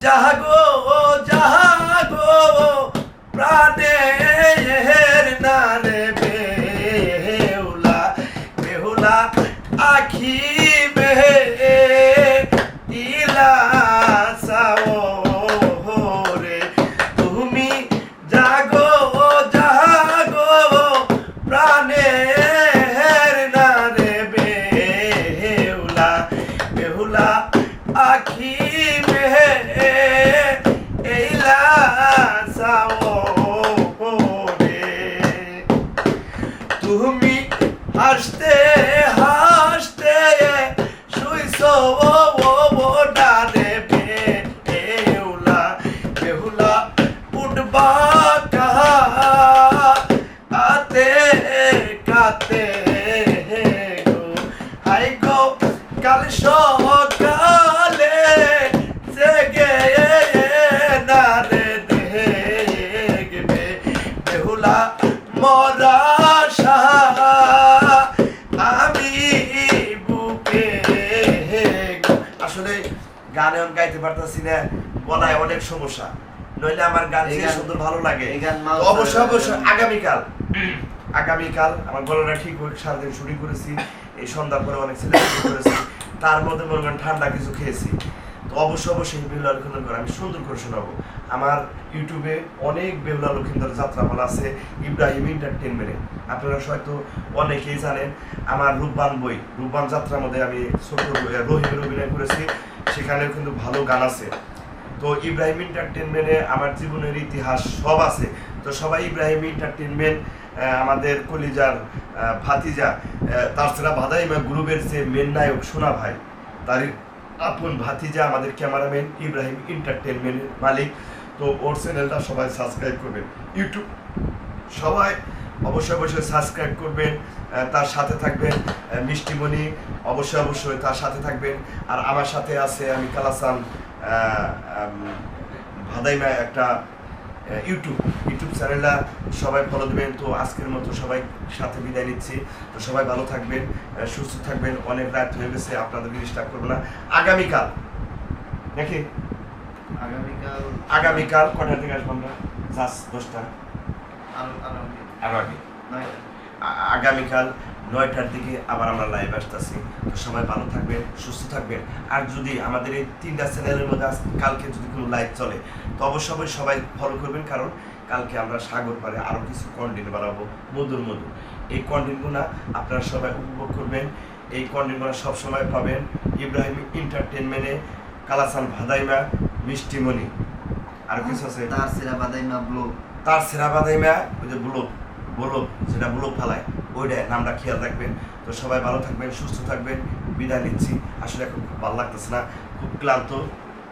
জাগো জাগো প্রাণের নারে বেহুলা বেহুলা আখি তুমি হাসতে হাসতে শুইছ ডানে বেহুলা বেহুলা উঠবা কাহা আতে কাতে গো। কাল সকালে গানে গাইতে পারতাছি না গলায় অনেক সমস্যা। নইলে আমার গান সুন্দর ভালো লাগে। আগামীকাল। আগামীকাল আমার গলাটা ঠিক হয়ে সারাদিন শুটিং করেছি এই সন্ধ্যার পরে অনেক ছেলে করেছি তার মধ্যে মনে করেন ঠান্ডা কিছু খেয়েছি। তো অবশ্যই অবশ্যই বেহুলা লক্ষিন্দর করে আমি সুন্দর করে শোনাবো। আমার ইউটিউবে অনেক বেহুলা লক্ষিন্দর যাত্রাপালা আছে ইব্রাহিম এন্টারটেনমেন্টে আপনারা হয়তো অনেকেই জানেন আমার রূপবান বই রূপবান যাত্রার মধ্যে আমি ছোট রহিমের অভিনয় করেছি। সেখানেও কিন্তু ভালো গান আছে। তো ইব্রাহিম এন্টারটেনমেন্টে আমার জীবনের ইতিহাস সব আছে। তো সবাই ইব্রাহিম এন্টারটেনমেন্ট আমাদের কলিজার ভাতিজা তার ছাড়া বাদাইমা গ্রুপের যে মেন নায়ক সোনা ভাই, তার আপন ভাতিজা আমাদের ক্যামেরাম্যান ইব্রাহিম এন্টারটেনমেন্টের মালিক। তো ওর চ্যানেলটা সবাই সাবস্ক্রাইব করবেন। ইউটিউব সবাই অবশ্যই অবশ্যই সাবস্ক্রাইব করবেন তার সাথে থাকবেন মিষ্টিমণি অবশ্যই অবশ্যই তার সাথে থাকবেন। আর আমার সাথে আছে আমি কালাসান ভাদাইমা একটা ইউটিউব ইউটিউব চ্যানেলটা সবাই ফলো দেবেন। তো আজকের মতো সবাই সাথে বিদায় নিচ্ছি। তো সবাই ভালো থাকবেন সুস্থ থাকবেন। অনেক রাত হয়ে গেছে আপনাদেরকে ডিস্টার্ব করব না। আগামীকাল নাকি? আগামীকাল আগামীকাল কটা থেকে আসব আমরা? জাস দশটা। আগে আগামীকাল নয়টার দিকে আবার আমরা লাইভ আসতেছি। তো সবাই ভালো থাকবেন সুস্থ থাকবেন। আর যদি আমাদের এই তিনটা চ্যানেলের মধ্যে কালকে যদি কোনো লাইভ চলে তো অবশ্যই অবশ্যই সবাই ফলো করবেন। কারণ কালকে আমরা সাগর পারে আরও কিছু কন্টেন্ট বানাবো। মধুর মধুর। এই কন্টেন্টগুলো আপনারা সবাই উপভোগ করবেন। এই কন্টেন্টগুলো সবসময় পাবেন ইব্রাহিম এন্টারটেনমেন্টে কালাসান ভাদাইমা মিষ্টিমণি। আর কিছু আছে? তার সিরা বাদাইমা ব্লগ। তার সেরা ভাদাইমা ওই যে ব্লক ব্লক যেটা ব্লক ফালায় ওইটা নামটা খেয়াল রাখবেন। তো সবাই ভালো থাকবেন, সুস্থ থাকবেন। বিদায় নিচ্ছি। আসলে এখন খুব ভালো লাগতেছে না। খুব ক্লান্ত।